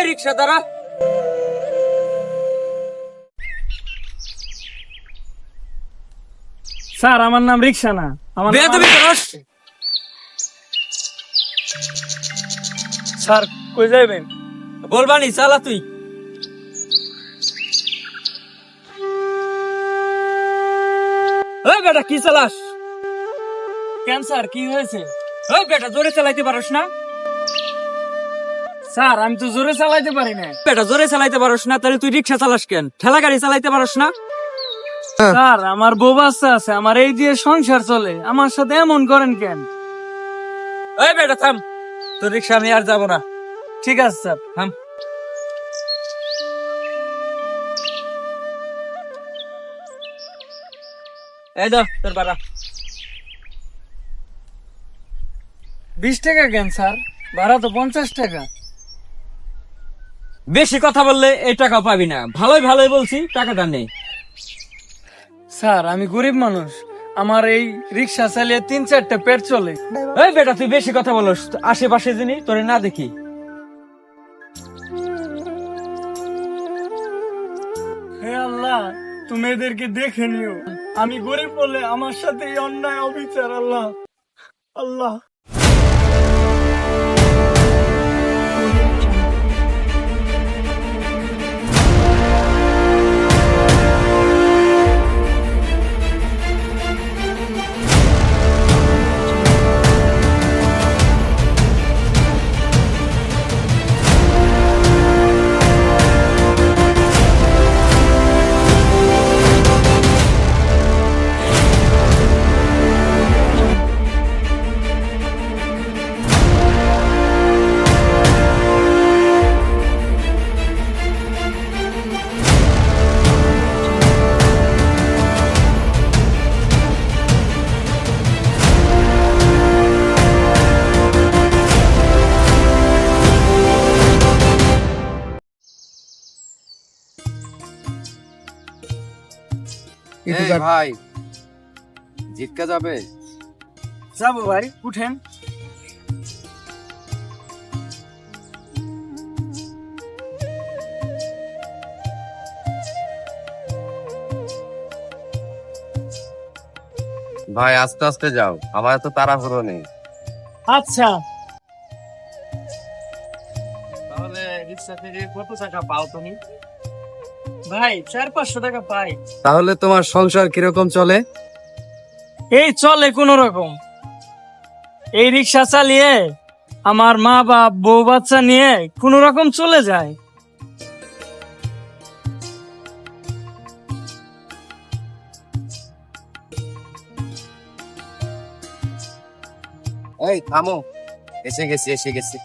এই রিক্সা দাঁড়া। স্যার আমার নাম রিক্সা না। আমার করস। স্যার কই যাইবেন? বলবানি চালা তুই। এই বেটা কি চালাস? কেন স্যার কি হয়েছে? এই বেটা জোরে চালাইতে পারস না? স্যার আমি তো জোরে চালাইতে পারি না বেটা জোরে চালাইতে পারস না তাহলে তুই রিক্সা চালাস কেন? ঠেলা গাড়ি চালাইতে পারস না? স্যার আমার বউ বাচ্চা আছে আমার এই দিয়ে সংসার চলে আমার সাথে এমন করেন কেন? এই বেটা থাম। তোর রিক্সা আমি আর যাব না। ঠিক আছে স্যার থাম। এই দাও তোর বাড়া। বিশ টাকা কেন স্যার? ভাড়া তো পঞ্চাশ টাকা। বেশি কথা বললে এই টাকা পাবি না। ভালোই ভালোই বলছি টাকাটা নেই স্যার আমি গরিব মানুষ। আমার এই রিক্সা চালিয়ে তিন চারটা পেট চলে। এই বেটা তুই বেশি কথা বলস। আশেপাশে যিনি তোরে না দেখি। হে আল্লাহ তুমি এদেরকে দেখে নিও। আমি গরিব বলে আমার সাথে এই অন্যায় অবিচার আল্লাহ। আল্লাহ। এই ভাই জিটকা যাবে? যাব ভাই উঠেন। ভাই আস্তে আস্তে যাও। আমার এত তাড়াহুড়ো নেই। আচ্ছা। তাহলে রিক্সা থেকে কত টাকা পাও তুমি? ভাই চার পাঁচশো টাকা পাই। তাহলে তোমার সংসার কীরকম চলে? এই চলে কোন রকম। এই রিক্সা চালিয়ে আমার মা বাপ বউ বাচ্চা নিয়ে কোন রকম চলে যায়। এই থামো। এসে গেছি এসে গেছি।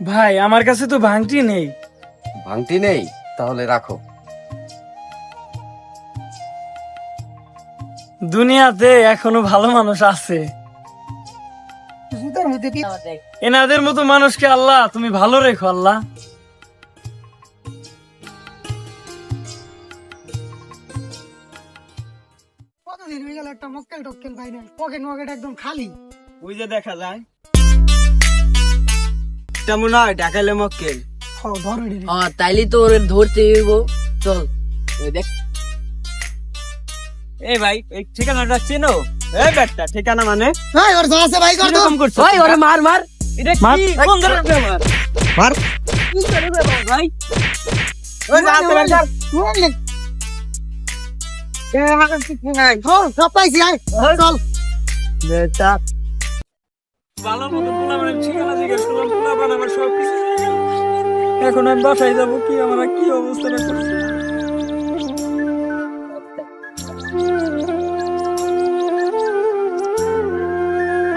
ভাই আমার কাছে তো ভাঙটি নেই। ভাঙতি নেই? তাহলে রাখো। দুনিয়াতে এখনও ভালো মানুষ আছে। এনাদের মতো মানুষকে আল্লাহ তুমি ভালো রেখো আল্লাহ। কতদিন হয়ে গেল একটা মক্কেল টক্কেল পাই না পকেট মকেট একদম খালি। ওই যে দেখা যায়। তেমন নয় ডাকাইলে মক্কেল হ হ্যাঁ তাইলে তো ওরে ধরতে হইব। চল দেখ। এই ভাই এই ঠিকানাটা চেনো? এই বেটা ঠিকানা মানে? ভাই ওর আছে ভাই কর তো। ওই ওরে মার মার। এটা মার। কি কোন ধরনের মার। কোন ধরনের ব্যাপার ভাই? ওই যা আছে ভাই কর? সব পাইছি আয়। চল। ভালো মতো জিজ্ঞেস করলাম আমার সব কিছু? এখন আমি বাসায় যাব, কি কি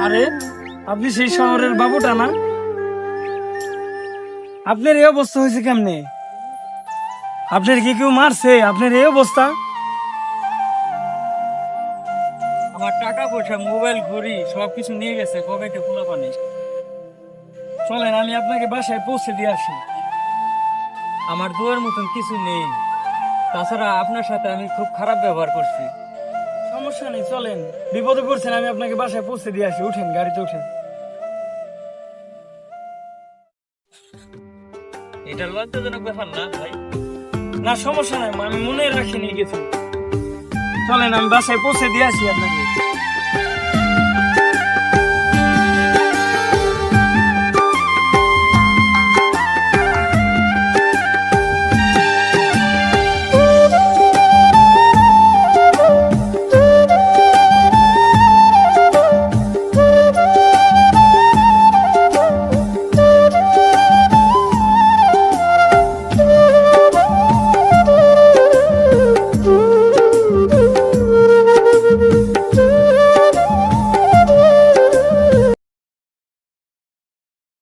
আরে, আপনি সেই শহরের বাবুটা না? আপনার এই অবস্থা হয়েছে কেমনে? আপনার কি কেউ মারছে? আপনার এই অবস্থা? পয়সা, মোবাইল, ঘড়ি, সবকিছু নিয়ে গেছে পকেটে খোলা পানি চলেন, আমি আপনাকে বাসায় পৌঁছে দিয়ে আসি। আমার দুয়ার মতন কিছু নেই। তাছাড়া আপনার সাথে আমি খুব খারাপ ব্যবহার করছি। সমস্যা নেই, চলেন। বিপদে পড়ছেন, আমি আপনাকে বাসায় পৌঁছে দিয়ে আসি। উঠেন, গাড়িতে উঠেন। এটা লজ্জাজনক ব্যাপার না, ভাই? না, সমস্যা নাই, আমি মনে রাখিনি কিছু। চলেন, আমি বাসায় পৌঁছে দিয়ে আসি আপনাকে।